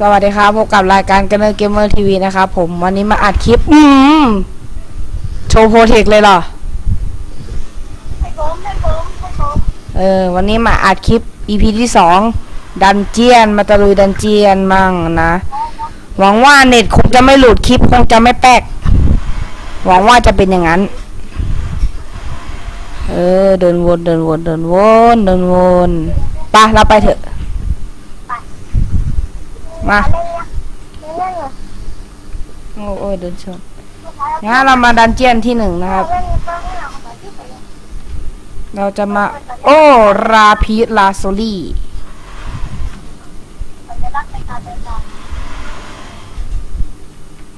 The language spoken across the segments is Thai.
สวัสดีครับพบกับรายการกันเนอร์เกมเมอร์ทีวีนะครับผมวันนี้มาอัดคลิป อืมโชว์โปรเทคเลยเหรอให้ผมให้ผมให้ผมเออ วันนี้มาอัดคลิป EP ที่สองดันเจียน มาตะลุยดันเจียนมั่งนะ หวังว่าเน็ตคงจะไม่หลุดคลิปคงจะไม่แป๊ก หวังว่าจะเป็นอย่างนั้น เออ เดินวนเดินวนเดินวนเดินวนไปเราไปเถอะ มาโอ้ยโดนชนงั้นเรามาดันเจียนที่หนึ่งนะครับ เราจะมา โอ้ราพีลาโซลี่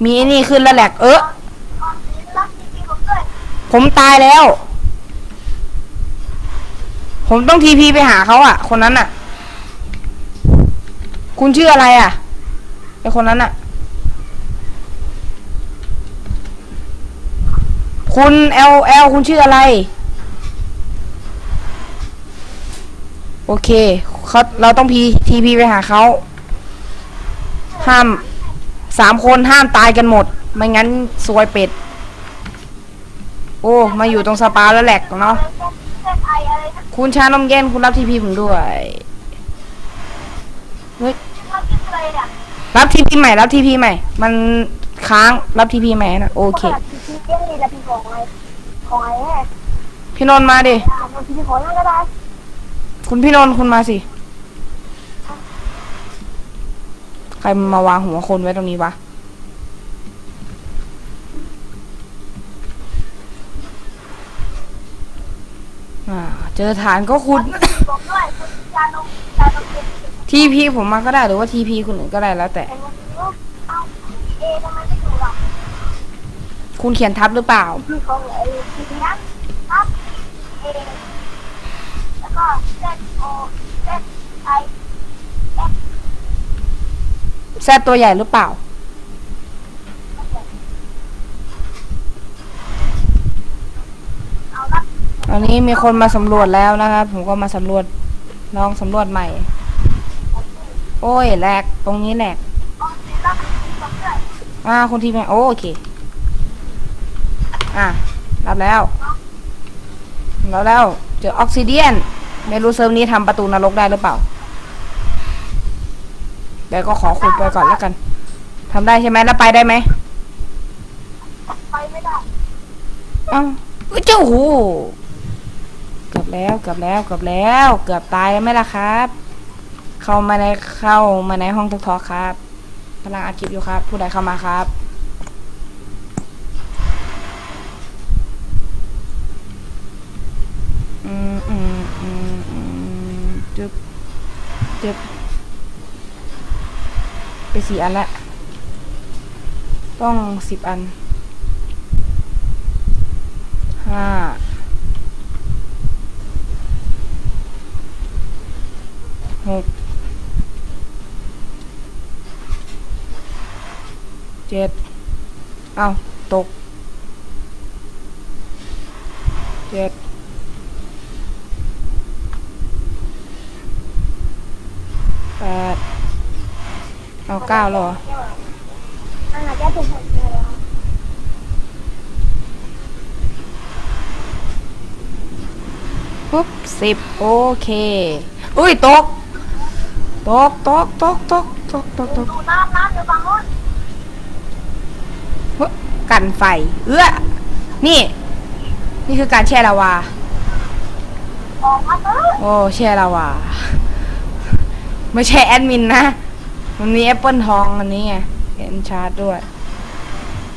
มีนี่ขึ้นแล้วแหลกเออผมตายแล้ว ผมต้องทีพีไปหาเขาอะ คนนั้นอะ คุณชื่ออะไรอะไอคนนั้นอะ คุณเอลเอลคุณชื่ออะไร โอเคเขาเราต้องพีทีพีไปหาเขาห้ามสามคนห้ามตายกันหมด ไม่งั้นซวยเป็ด โอ้ มาอยู่ตรงสปาแล้วแหลกเนาะเล่นไออะไรนะคุณชานมเย็นคุณรับทีพีผมด้วยเฮ้ย เราคิดอะไรเนี่ยรับทีพีใหม่รับทีพีใหม่ มันค้างรับทีพีใหม่นะโอเคขนาดที่เล่นดีแล้วพี่ของอะไรของอะไรแน่พี่นนท์มาดิของพี่ของนั่นก็ได้คุณพี่นนท์คุณมาสิ ใครมาวางหัวคนไว้ตรงนี้วะอ่าเจอฐานก็คุณ บอกด้วยคุณยานงยานงเป็น ทีพีผมมาก็ได้หรือว่าทีพีคุณอื่นก็ได้แล้วแต่ คุณเขียนทับหรือเปล่าพี่ของไอ้ทีนั้นครับเอแล้วก็เซตโอเซตไอแซดตัวใหญ่หรือเปล่า เอาละ ตอนนี้มีคนมาสำรวจแล้วนะครับ ผมก็มาสำรวจลองสำรวจใหม่ โอ้ยแหลกตรงนี้แหลกเอาสิรับที่ผมด้วยอ่าคุณทีมโอโอเค อะรับแล้วรับแล้วเจอออกซิเดียน ไม่รู้เซิร์ฟนี้ทำประตูนรกได้หรือเปล่าเดี๋ยวก็ขอขุดไปก่อนแล้วกันทำได้ใช่ไหมแล้วไปได้ไหมไปไม่ได้เอ้าเอ้ยเจ้าโหเกือบแล้วเกือบแล้วเกือบแล้ว เกือบตายแล้วไหมล่ะครับ เข้ามาในเข้ามาในห้องทอกๆครับกำลังอัดคลิปอยู่ครับ ผู้ใดเข้ามาครับ อืมอืมอืมอืมจึ๊บจึ๊บไปสี่อันละ ต้องสิบอันห้าหก เจ็ดเอาตกเจ็ดแปดเอาเก้าหรออาหารแก้ป็นผลเลยปุ๊บสิบโอเค อุ้ย ตก ตก ตก ตก ตก ตก ตก ตกน้ำน้ำอยู่ฝั่งโน้น กันไฟ เอื้อ นี่ นี่คือการแช่ลาวา โอ้แช่ลาวา ไม่ใช่แอดมินนะ มันมีแอปเปิลทองอันนี้ไงเอ็นชาร์ดด้วย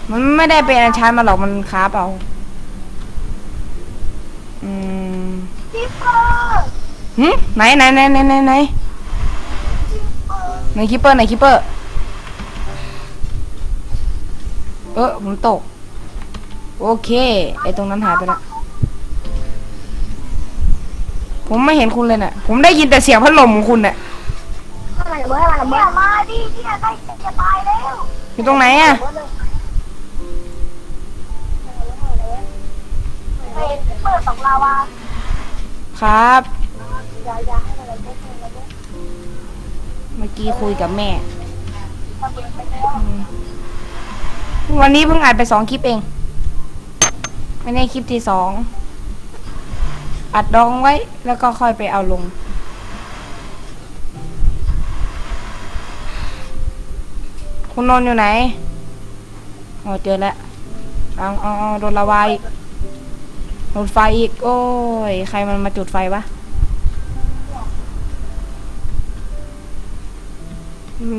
มันไม่ได้เป็นเอ็นชาร์ดมาหรอกมันคาฟเอา อืมคีบะหึไหนไหนไหนไหนไหนไหนไหนคิปเปอร์ไหนคิปเปอร์ เออผมตก โอเค ไอตรงนั้นหายไปแล้วผมไม่เห็นคุณเลยน่ะ ผมได้ยินแต่เสียงพัดลมของคุณน่ะให้มันระเบิดให้มันระเบิดมาดิเนี่ยใกล้จะตายแล้วอยู่ตรงไหนอะ เป็นจิ๊บเปอร์ตกลาวาครับ อย่าอย่าให้มันระเบิดให้มันระเบิดเมื่อกี้คุยกับแม่เระเบิดไปแล้ว วันนี้เพิ่งอัดไปสองคลิปเอง ไม่ใช่คลิปที่สอง อัดดองไว้แล้วก็ค่อยไปเอาลง คุณนนท์อยู่ไหนอ๋อเจอแล้วเอาเอาเอโดนละวายโดนไฟอีก โอ้ย ใครมันมาจุดไฟวะ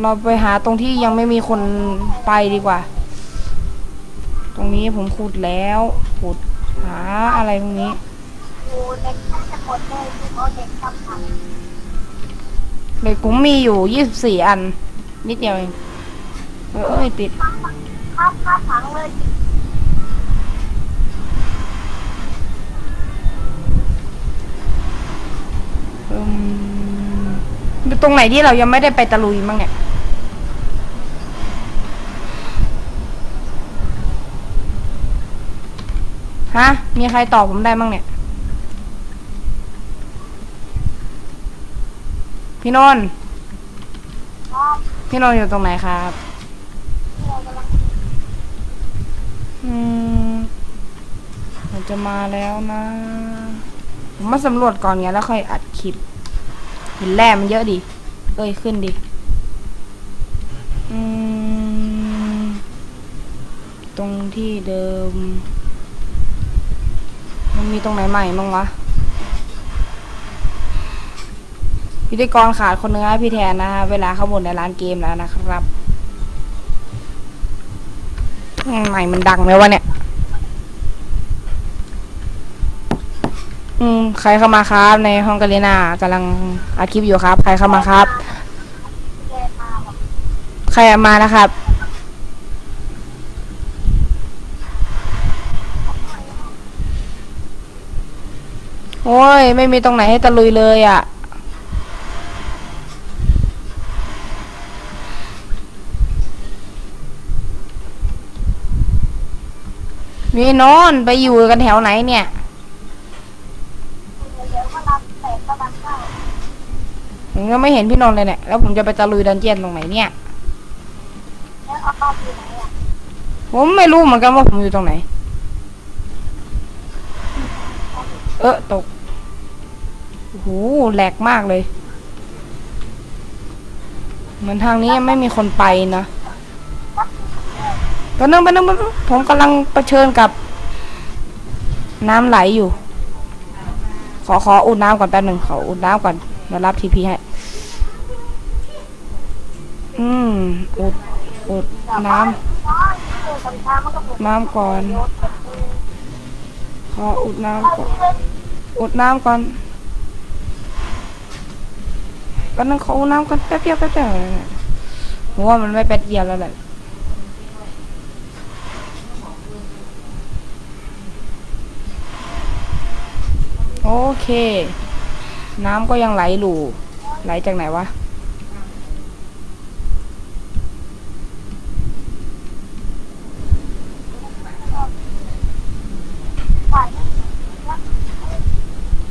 เราไปหาตรงที่ยังไม่มีคนไปดีกว่า นี้ผมขุดแล้วขุดหาอะไรตรงนี้เด็กน่าจะหล็กทำผังมมีอยู่ยี่สิบสี่อัน นิดเดียวเองเอ้ยติดข้ามข้ามผังเลยอืมตรงไหนที่เรายังไม่ได้ไปตะลุยบ้างเนี่ย ฮะ มีใครตอบผมได้บ้างเนี่ย พี่นนท์อ๋อพี่นนท์อยู่ตรงไหนครับที่เรากำลังอืมผมจะมาแล้วนะ ผมมาสำรวจก่อนไงแล้วค่อยอัดคลิปเห็นแร่มันเยอะดิเอ้ยขึ้นดิอืมตรงที่เดิม มันมีตรงไหนใหม่บ้างวะ พิธีกรขาดคนนึงนะพี่แทนนะฮะ เวลาเขาบ่นในร้านเกมแล้วนะครับใหม่มันดังไหมวะเนี่ย อืม ใครเข้ามาครับ ในห้องกาเลนากำลังอัดคลิปอยู่ครับ ใครเข้ามาครับเรียนมาแบบใครมานะครับ โอ้ย ไม่มีตรงไหนให้ตะลุยเลยอะ่ะ มีนอนไปอยู่กันแถวไหนเนี่ยเดี๋ยวก็ไม่เห็นพี่นนท์เลยเนี่ย แล้วผมจะไปตะลุยดันเจียนตรงไหนเนี่ย ผมไม่รู้เหมือนกันว่าผมอยู่ตรงไหน เออตกโอ้โหแหลกมากเลย เหมือนทางนี้ไม่มีคนไปนะตอนนึงไปนึงปนึงผมกำลังเผชิญกับ น้ำไหลอยู่ ขอขออุดน้ำก่อนแป๊บหนึ่งขออุดน้ำก่อนมารับทีพีให้ อืมอุดอุดน้น้ำน้ำก่อน ขออุดน้ำก่อน อดน้ำก่อนก็นั่งขาอุดน้ำก่อนแป๊บเดียวแป๊บเดียวผมว่ามันไม่แป๊บเดียวแล้วแหละโอเค น้ำก็ยังไหลหลูไหลจากไหนวะ ฝ่ายนั้น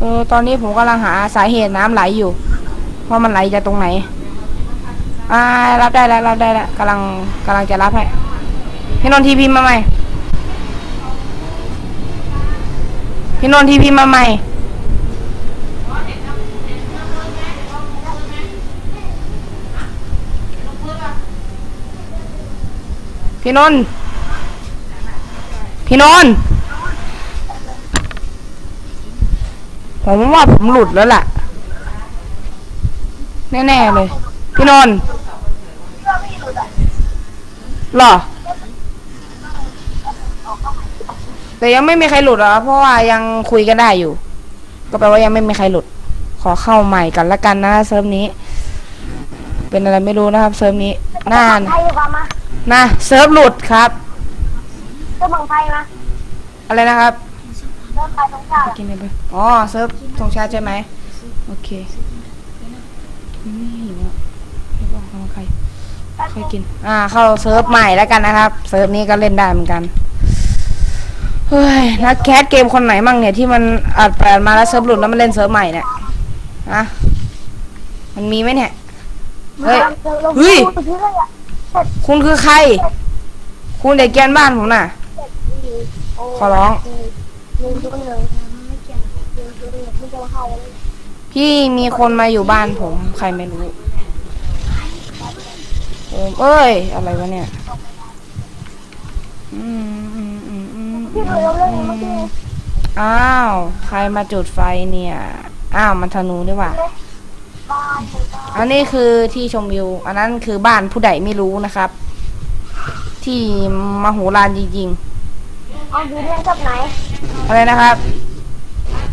เออตอนนี้ผมกำลังหาสาเหตุน้ำไหลอยู่ ว่ามันไหลจากตรงไหน อ่า รับได้แล้วรับได้แล้วกำลังกำลังจะรับให้พี่นนทีพิมพ์มาใหม่พี่นนทีพิมพ์มาใหม่พี่นนท์พี่นน ผมว่าผมหลุดแล้วล่ะ แน่ๆเลย พี่นนท์เพื่อไม่หลุดอะหรอ แต่ยังไม่มีใครหลุดเหรอ เพราะว่ายังคุยกันได้อยู่ ก็แปลว่ายังไม่มีใครหลุด ขอเข้าใหม่กันละกันนะเซิร์ฟนี้ เป็นอะไรไม่รู้นะครับเซิร์ฟนี้น่าไทยดีกว่ามานะเซิร์ฟหลุดครับเจ้าเมืองไทยมาอะไรนะครับเริ่ม ไปกินอะไรไปอ๋อเซิร์ฟธงชาติใช่ไหมโอเคไม่หิวอะไม่บอกของใครใครกิน อ่า เข้าเซิร์ฟใหม่แล้วกันนะครับ เซิร์ฟนี้ก็เล่นได้เหมือนกันเฮ้ยนักแคสเกมคนไหนมั่งเนี่ยที่มันอัดแปดมาแล้วเซิร์ฟหลุดแล้วมันเล่นเซิร์ฟใหม่เนี่ยอะมันมีไหมเนี่ยเฮ้ยเฮ้ยคุณคือใคร คุณเด็กแกนบ้านผมน่ะ ขอร้อง พี่มีคนมาอยู่บ้านผม ใครไม่รู้โอมเอ้ย อะไรวะเนี่ยอ้าว ใครมาจุดไฟเนี่ย อ้าวมันธนูด้วยว่ะบ้าอันนี้คือที่ชมวิว อันนั้นคือบ้านผู้ใดไม่รู้นะครับ ที่มโหฬารจริง เอาดูเรื่องชอบไหนๆอะไรนะครับ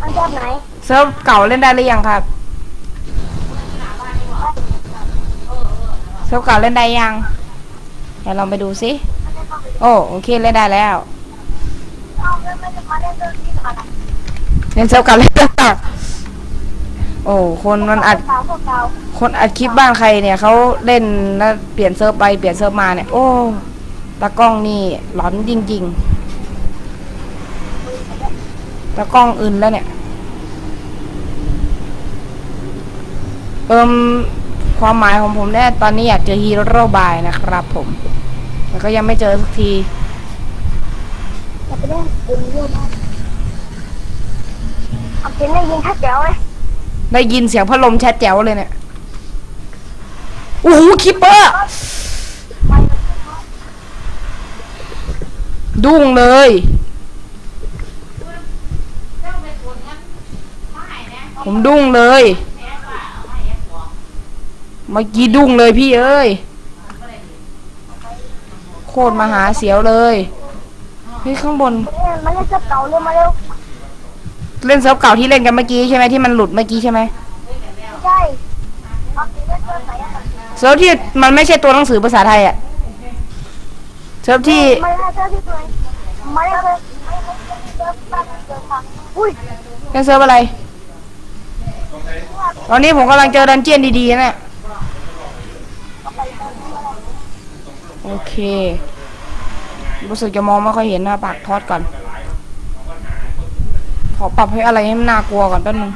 อันชอบไหนเซิร์ฟเก่าเล่นได้หรือยังครับ เซิร์ฟเก่าเล่นได้ยังเดี๋ยวลองไปดูสิโอ้โอเคเล่นได้แล้วเอาเรื่องไม่จะมาเล่นเรื่องนี้ก่อนนะเล่นเซิร์ฟเก่าเล่นได้แล้วโอ้คนมันอัด สาวพวกเราคนอัดคลิปบ้านใครเนี่ยเขาเล่นแล้วเปลี่ยนเซิร์ฟไปเปลี่ยนเซิร์ฟมาเนี่ย โอ้ตากล้องนี่หลอนจริง ๆ ตากล้องอื่นแล้วเนี่ย เอิมความหมายของผมเนี่ยตอนนี้อยากเจอฮีโร่บายนะครับผมแต่ก็ยังไม่เจอสักทีจะไปเล่นเกมเยอะมากเอาเป็นได้ยินชัดแจ๋วเลยได้ยินเสียงพัดลมแชทแจ๋วเลยเนี่ยโอ้โหคิปเปอร์ ดุ้งเลย ผมดุ้งเลย เมื่อกี้ดุ้งเลยพี่เอ้ย โคตรมหาเสียวเลย เฮ้ยข้างบนมาเล่นเสื้อเก่าเร็วมาเร็วเล่นเซิร์ฟเก่าที่เล่นกันเมื่อกี้ใช่ไหมที่มันหลุดเมื่อกี้ใช่ไหมไม่ใช่เอาเป็นเล่นเสื้อไหนอะเซิร์ฟที่มันไม่ใช่ตัวหนังสือภาษาไทยอะเซิร์ฟที่มาเล่นเสื้อที่ไหนมาเล่นเสื้อไม่เล่นเสื้อบ้านเสื้อค่ะอุ้ยเล่นเซิร์ฟอะไร ตอนนี้ผมกำลังเจอดันเจียนดีๆนะโอเค รู้สึกจะมองไม่ค่อยเห็นนะปากทอดก่อน ขอปรับให้อะไรให้มันน่ากลัวก่อนแป๊บนึง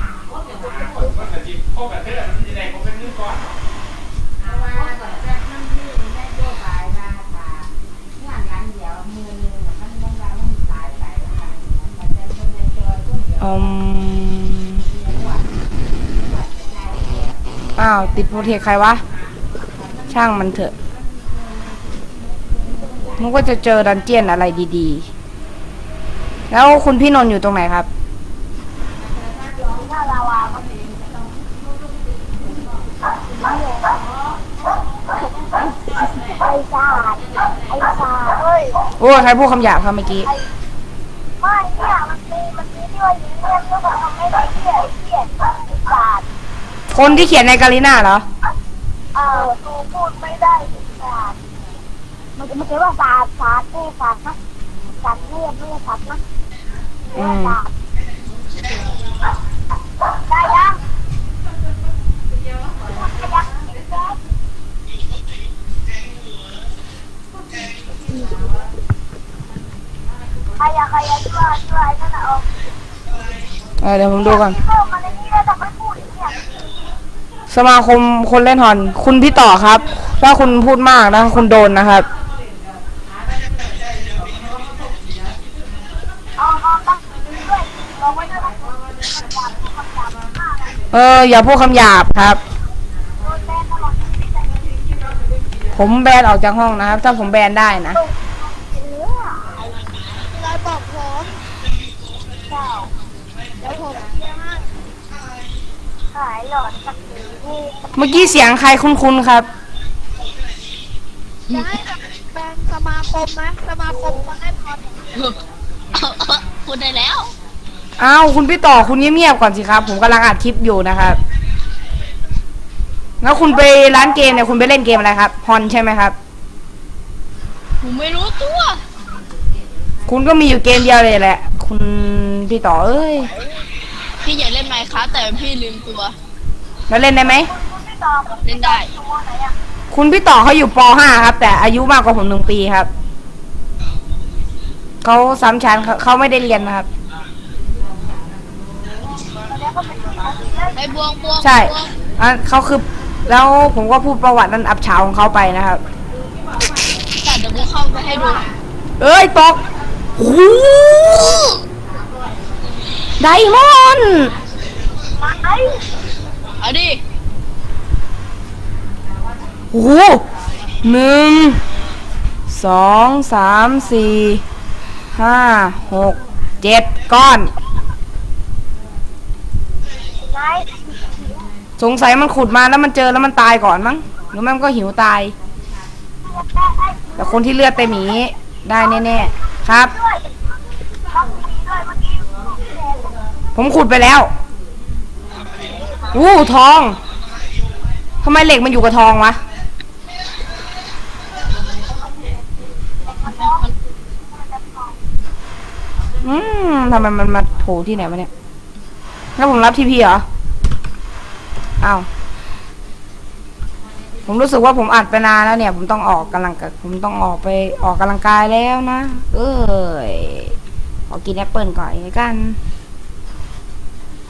อืม อ้าวติดโปรเทคใครวะ ช่างมันเถอะมันก็จะเจอดันเจียนอะไรดีๆ แล้วคุณพี่นนท์อยู่ตรงไหนครับ ไอ้ชาดไอ้ชาดเฮ้ย โอ้ใครพูดคำหยาบครับเมื่อกี้ ไม่เนี่ยมันมีมันมีที่ว่ายิงเล่นแล้วแบบทำไม่ได้เกลียดเกลียด คนที่เขียนในกาลิน่าเหรอ เออตูพูดไม่ได้ไอ้ชาดมันจะมันจะว่าศาสตร์ศาสตร์นี่ศาสตร์นะศาสตร์นี่ไม่ใช่ศาสตร์นะอืมได้ยังได้ยังใครอะใครอะช่วยช่วยนั่นน่ะเอาเออเดี๋ยวผมดูก่อน เพิ่มมาในนี้แล้วแต่ไม่พูดเนี่ย สมาคมคนเล่นฮอน คุณพี่ต่อครับ ถ้าคุณพูดมากนะ คุณโดนนะครับ เออ อย่าพูดคำหยาบครับ ผมแบนออกจากห้องนะครับ ถ้าผมแบนได้นะเอออะไรบอกผมเจ้าแล้วผมเชื่อมากหายหลอดสัก เมื่อกี้เสียงใครคุ้นๆครับ จะให้แบนสมาคมไหมสมาคมคนเล่นพอดพูดได้แล้ว อ้าวคุณพี่ต่อคุณเงียบๆก่อนสิครับ ผมกำลังอัดคลิปอยู่นะครับแล้วคุณไปร้านเกมเนี่ยคุณไปเล่นเกมอะไรครับฮอนใช่ไหมครับ ผมไม่รู้ตัวคุณก็มีอยู่เกมเดียวเลยแหละ คุณพี่ต่อเอ้ยพี่อยากเล่นไมค์ครับแต่พี่ลืมตัว แล้วเล่นได้ไหมคุณไม่ตอบ เล่นได้ตัวไหนอะคุณพี่ต่อเขาอยู่ป .5 ครับ แต่อายุมากกว่าผมหนึ่งปีครับ เขาซ้ำชั้นเขาเขาไม่ได้เรียนนะครับแล้วก็เป็นตัวเล่นไอ้บวงบวงใช่บวงอะเขาคือ แล้วผมก็พูดประวัตินั้นอับเฉาของเขาไปนะครับ แต่เดี๋ยวกูเข้าไปให้ดูเอ้ยตกโอ้โหไดมอนด์ไอ้เอาดิ โอ้โหหนึ่งสองสามสี่ห้าหกเจ็ดก้อน สงสัยมันขุดมาแล้วมันเจอแล้วมันตายก่อนมั้งหรือไม่มก็หิวตาย แต่คนที่เลือดเต็มหมีได้แน่ๆครับ ผมขุดไปแล้วอู้ทองทำไมเหล็กมันอยู่กับทองวะ อืมทำไมมันมาโผล่ที่ไหนวะเนี่ย แล้วผมรับทีพีเหรออ้าว ผมรู้สึกว่าผมอัดไปนานแล้วเนี่ย ผมต้องออกกำลังกผมต้องออกไปออกกำลังกายแล้วนะ เอ้ย ขอกินแอปเปิลก่อนกัน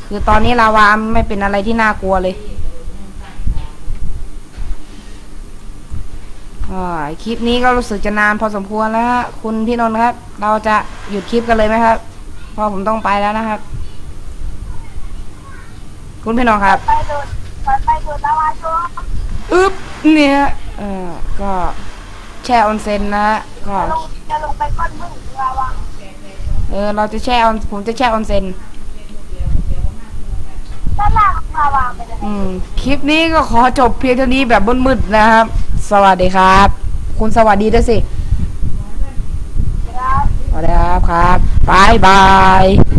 คือตอนนี้ลาวาไม่เป็นอะไรที่น่ากลัวเลยอ่า คลิปนี้ก็รู้สึกจะนานพอสมควรแล้วฮะคุณพี่นนท์ครับ เราจะหยุดคลิปกันเลยไหมครับเพราะผมต้องไปแล้วนะครับ คุณพี่นนท์ครับ ไปโดนไปโดนลาวาชัวอึ๊บเนี่ยเออก็แช่ออนเซ็นนะฮะก็จะลงจะลงไปก้อนมึงลาวาเออเราจะแช่ออนผมจะแช่ออนเซ็นด้านล่างลาวาไปเลยอืมคลิปนี้ก็ขอจบเพียงเท่านี้แบบมืดๆนะครับ สวัสดีครับ คุณสวัสดีด้วยสิครับสวัสดีครับครับบายบาย